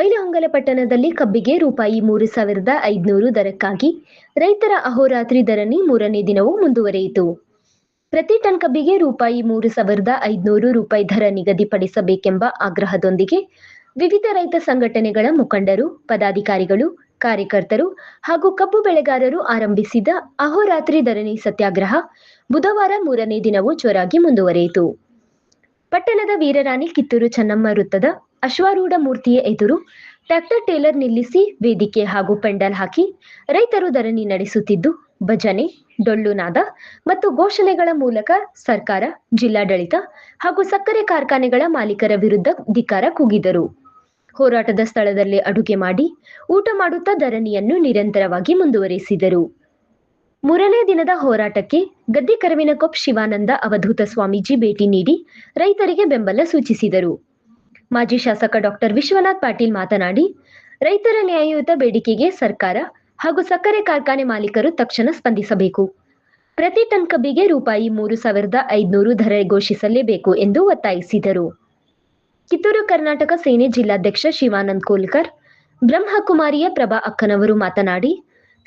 ನಾಗಮಂಗಲ ಪಟ್ಟಣದಲ್ಲಿ ಕಬ್ಬಿಗೆ ರೂಪಾಯಿ ಮೂರು ಸಾವಿರದ ಐದುನೂರು ದರಕ್ಕಾಗಿ ರೈತರ ಅಹೋರಾತ್ರಿ ಧರಣಿ ಮೂರನೇ ದಿನವೂ ಮುಂದುವರೆಯಿತು. ಪ್ರತಿ ಟನ್ ಕಬ್ಬಿಗೆ ರೂಪಾಯಿ ಮೂರು ಸಾವಿರದ ಐದುನೂರು ರೂಪಾಯಿ ದರ ನಿಗದಿಪಡಿಸಬೇಕೆಂಬ ಆಗ್ರಹದೊಂದಿಗೆ ವಿವಿಧ ರೈತ ಸಂಘಟನೆಗಳ ಮುಖಂಡರು, ಪದಾಧಿಕಾರಿಗಳು, ಕಾರ್ಯಕರ್ತರು ಹಾಗೂ ಕಬ್ಬು ಬೆಳೆಗಾರರು ಆರಂಭಿಸಿದ ಅಹೋರಾತ್ರಿ ಧರಣಿ ಸತ್ಯಾಗ್ರಹ ಬುಧವಾರ ಮೂರನೇ ದಿನವೂ ಜೋರಾಗಿ ಮುಂದುವರಿಯಿತು. ಪಟ್ಟಣದ ವೀರರಾಣಿ ಕಿತ್ತೂರು ಚೆನ್ನಮ್ಮ ವೃತ್ತದ ಅಶ್ವಾರೂಢ ಮೂರ್ತಿಯ ಎದುರು ಟ್ರ್ಯಾಕ್ಟರ್ ಟೇಲರ್ ನಿಲ್ಲಿಸಿ ವೇದಿಕೆ ಹಾಗೂ ಪೆಂಡಲ್ ಹಾಕಿ ರೈತರು ಧರಣಿ ನಡೆಸುತ್ತಿದ್ದು, ಭಜನೆ ಡೊಳ್ಳುನಾದ ಮತ್ತು ಘೋಷಣೆಗಳ ಮೂಲಕ ಸರ್ಕಾರ, ಜಿಲ್ಲಾಡಳಿತ ಹಾಗೂ ಸಕ್ಕರೆ ಕಾರ್ಖಾನೆಗಳ ಮಾಲೀಕರ ವಿರುದ್ಧ ಧಿಕ್ಕಾರ ಕೂಗಿದರು. ಹೋರಾಟದ ಸ್ಥಳದಲ್ಲಿ ಅಡುಗೆ ಮಾಡಿ ಊಟ ಮಾಡುತ್ತಾ ಧರಣಿಯನ್ನು ನಿರಂತರವಾಗಿ ಮುಂದುವರಿಸಿದರು. ಮೂರನೇ ದಿನದ ಹೋರಾಟಕ್ಕೆ ಗದ್ದೆ ಕರವಿನಕೊಪ್ ಶಿವಾನಂದ ಅವಧೂತ ಸ್ವಾಮೀಜಿ ಭೇಟಿ ನೀಡಿ ರೈತರಿಗೆ ಬೆಂಬಲ ಸೂಚಿಸಿದರು. ಮಾಜಿ ಶಾಸಕ ಡಾಕ್ಟರ್ ವಿಶ್ವನಾಥ್ ಪಾಟೀಲ್ ಮಾತನಾಡಿ, ರೈತರ ನ್ಯಾಯಯುತ ಬೇಡಿಕೆಗೆ ಸರ್ಕಾರ ಹಾಗೂ ಸಕ್ಕರೆ ಕಾರ್ಖಾನೆ ಮಾಲೀಕರು ತಕ್ಷಣ ಸ್ಪಂದಿಸಬೇಕು. ಪ್ರತಿ ಟನ್ ಕಬ್ಬಿಗೆ ರೂಪಾಯಿ ಮೂರು ಸಾವಿರದ ಐದುನೂರು ದರ ಘೋಷಿಸಲೇಬೇಕು ಎಂದು ಒತ್ತಾಯಿಸಿದರು. ಕಿತ್ತೂರು ಕರ್ನಾಟಕ ಸೇನೆ ಜಿಲ್ಲಾಧ್ಯಕ್ಷ ಶಿವಾನಂದ್ ಕೋಲ್ಕರ್, ಬ್ರಹ್ಮಕುಮಾರಿಯ ಪ್ರಭಾ ಅಕ್ಕನವರು ಮಾತನಾಡಿ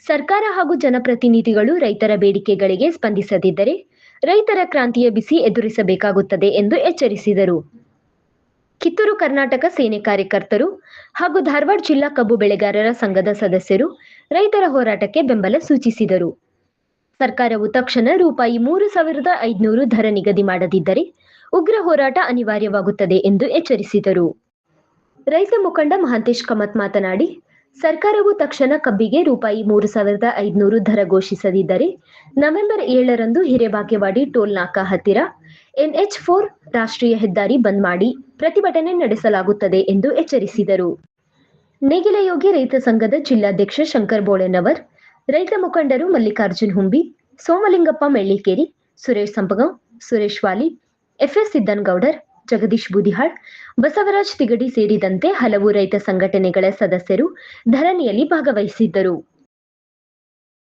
ಸರ್ಕಾರ ಹಾಗೂ ಜನಪ್ರತಿನಿಧಿಗಳು ರೈತರ ಬೇಡಿಕೆಗಳಿಗೆ ಸ್ಪಂದಿಸದಿದ್ದರೆ ರೈತರ ಕ್ರಾಂತಿಯ ಬಿಸಿ ಎದುರಿಸಬೇಕಾಗುತ್ತದೆ ಎಂದು ಎಚ್ಚರಿಸಿದರು. ಕಿತ್ತೂರು ಕರ್ನಾಟಕ ಸೇನೆ ಕಾರ್ಯಕರ್ತರು ಹಾಗೂ ಧಾರವಾಡ ಜಿಲ್ಲಾ ಕಬ್ಬು ಬೆಳೆಗಾರರ ಸಂಘದ ಸದಸ್ಯರು ರೈತರ ಹೋರಾಟಕ್ಕೆ ಬೆಂಬಲ ಸೂಚಿಸಿದರು. ಸರ್ಕಾರವು ತಕ್ಷಣ ರೂಪಾಯಿ ಮೂರು ಸಾವಿರದ ಐದುನೂರು ದರ ನಿಗದಿ ಮಾಡದಿದ್ದರೆ ಉಗ್ರ ಹೋರಾಟ ಅನಿವಾರ್ಯವಾಗುತ್ತದೆ ಎಂದು ಎಚ್ಚರಿಸಿದರು. ರೈತ ಮುಖಂಡ ಮಹಾಂತೇಶ್ ಕಮತ್ ಮಾತನಾಡಿ ಸರ್ಕಾರವು ತಕ್ಷಣ ಕಬ್ಬಿಗೆ ರೂಪಾಯಿ ಮೂರು ಸಾವಿರದ ಐದುನೂರು ದರ ಘೋಷಿಸದಿದ್ದರೆ ನವೆಂಬರ್ ಏಳರಂದು ಹಿರೇಬಾಗೇವಾಡಿ ಟೋಲ್ ನಾಕಾ ಹತ್ತಿರ ಎನ್ಎಚ್ ಫೋರ್ ರಾಷ್ಟ್ರೀಯ ಹೆದ್ದಾರಿ ಬಂದ್ ಮಾಡಿ ಪ್ರತಿಭಟನೆ ನಡೆಸಲಾಗುತ್ತದೆ ಎಂದು ಎಚ್ಚರಿಸಿದರು. ನೇಗಿಲಯೋಗಿ ರೈತ ಸಂಘದ ಜಿಲ್ಲಾಧ್ಯಕ್ಷ ಶಂಕರ್ ಬೋಳೆನವರ್, ರೈತ ಮುಖಂಡರು ಮಲ್ಲಿಕಾರ್ಜುನ್ ಹುಂಬಿ, ಸೋಮಲಿಂಗಪ್ಪ ಮೆಳ್ಳಿಕೇರಿ, ಸುರೇಶ್ ಸಂಪಗಂ ಸುರೇಶ್ ವಾಲಿ, ಎಫ್ಎಸ್ ಸಿದ್ದನಗೌಡರ್ ಜಗದೀಶ್ ಬುದಿಹಾಳ್ ಬಸವರಾಜ್ ತಿಗಡಿ ಸೇರಿದಂತೆ ಹಲವು ರೈತ ಸಂಘಟನೆಗಳ ಸದಸ್ಯರು ಧರಣಿಯಲ್ಲಿ ಭಾಗವಹಿಸಿದ್ದರು.